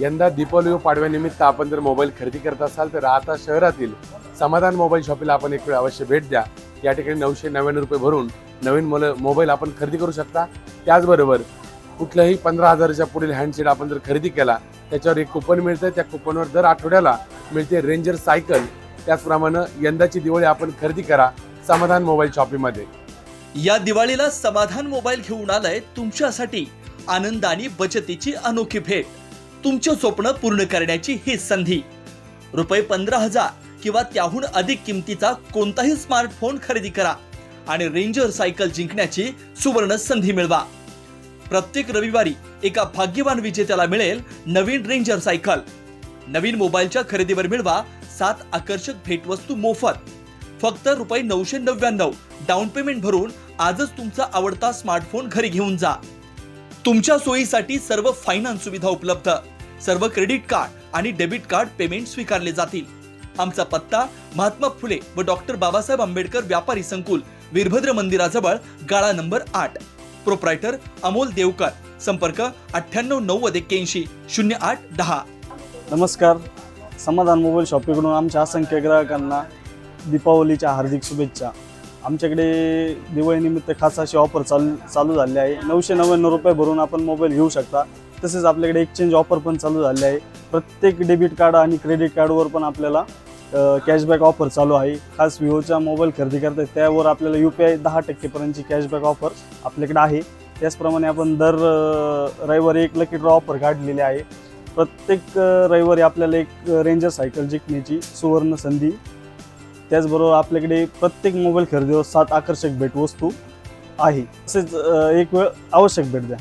यंदा दीपावली व पाडव्यानिमित्त आपण जर मोबाईल खरेदी करत असाल तर आता शहरातील समाधान मोबाईल शॉपीला आपण एक वेळ अवश्य भेट द्या. या ठिकाणी नऊशे नव्याण्णव रुपये भरून नवीन मोल मोबाईल आपण खरेदी करू शकता. त्याचबरोबर कुठल्याही पंधरा हजाराच्या पुढील हँडसेट आपण जर खरेदी केला त्याच्यावर एक कुपन मिळतं त्या कुपनवर दर आठवड्याला मिळते रेंजर सायकल त्याचप्रमाणे यंदाची दिवाळी आपण खरेदी करा समाधान मोबाईल शॉपीमध्ये. या दिवाळीला समाधान मोबाईल घेऊन आलाय तुमच्यासाठी आनंद आणि बचतीची अनोखी भेट. तुमचे स्वप्न पूर्ण करण्याची ही संधी. रुपये पंधरा हजार किंवा त्याहून अधिक किमतीचा कोणताही स्मार्टफोन खरेदी करा आणि रेंजर सायकल जिंकण्याची सुवर्ण संधी मिळवा. प्रत्येक रविवारी एका भाग्यवान विजेत्याला मिळेल नवीन रेंजर सायकल नवीन मोबाईलच्या खरेदीवर मिळवा सात आकर्षक भेटवस्तू मोफत. फक्त रुपये नऊशे नव्याण्णव. डाऊन पेमेंट भरून आजच तुमचा आवडता स्मार्टफोन घरी घेऊन जा. तुमच्या सोयीसाठी सर्व फायनान्स सुविधा उपलब्ध. सर्व क्रेडिट कार्ड आणि डेबिट कार्ड पेमेंट स्वीकारले जातील. आमचा पत्ता महात्मा फुले व डॉक्टर बाबासाहेब आंबेडकर व्यापारी संकुल वीरभद्र मंदिराजवळ गाळा नंबर आठ. प्रोप्रायटर अमोल देवकर. संपर्क अठ्ठ्याण्णव नव्वद एक्क्याऐंशी शून्य आठ दहा. नमस्कार. समाधान मोबाईल शॉपीकडून आमच्या असंख्य ग्राहकांना दीपावलीच्या हार्दिक शुभेच्छा. आमच्याकडे दिवाळीनिमित्त खास अशी ऑफर चालू चालू झाली आहे. नऊशे नव्याण्णव रुपये भरून आपण मोबाईल घेऊ शकता. तसेच आपल्याकडे एक्सचेंज ऑफर पण चालू झाली आहे. प्रत्येक डेबिट कार्ड आणि क्रेडिट कार्डवर पण आपल्याला कॅशबॅक ऑफर चालू आहे. खास विवोचा मोबाईल खरेदी करताय त्यावर आपल्याला यू पी आय दहा टक्केपर्यंतची कॅशबॅक ऑफर आपल्याकडे आहे. त्याचप्रमाणे आपण दर रविवारी एक लकी ड्रॉ ऑफर काढलेली आहे. प्रत्येक रविवारी आपल्याला एक रेंजर सायकल जिंकण्याची सुवर्ण संधी त्याचबरोबर आपल्याकडे प्रत्येक मोबाईल खरेदीवर सात आकर्षक भेटवस्तू आहे. तसेच एक वेळ आवश्यक भेट द्या.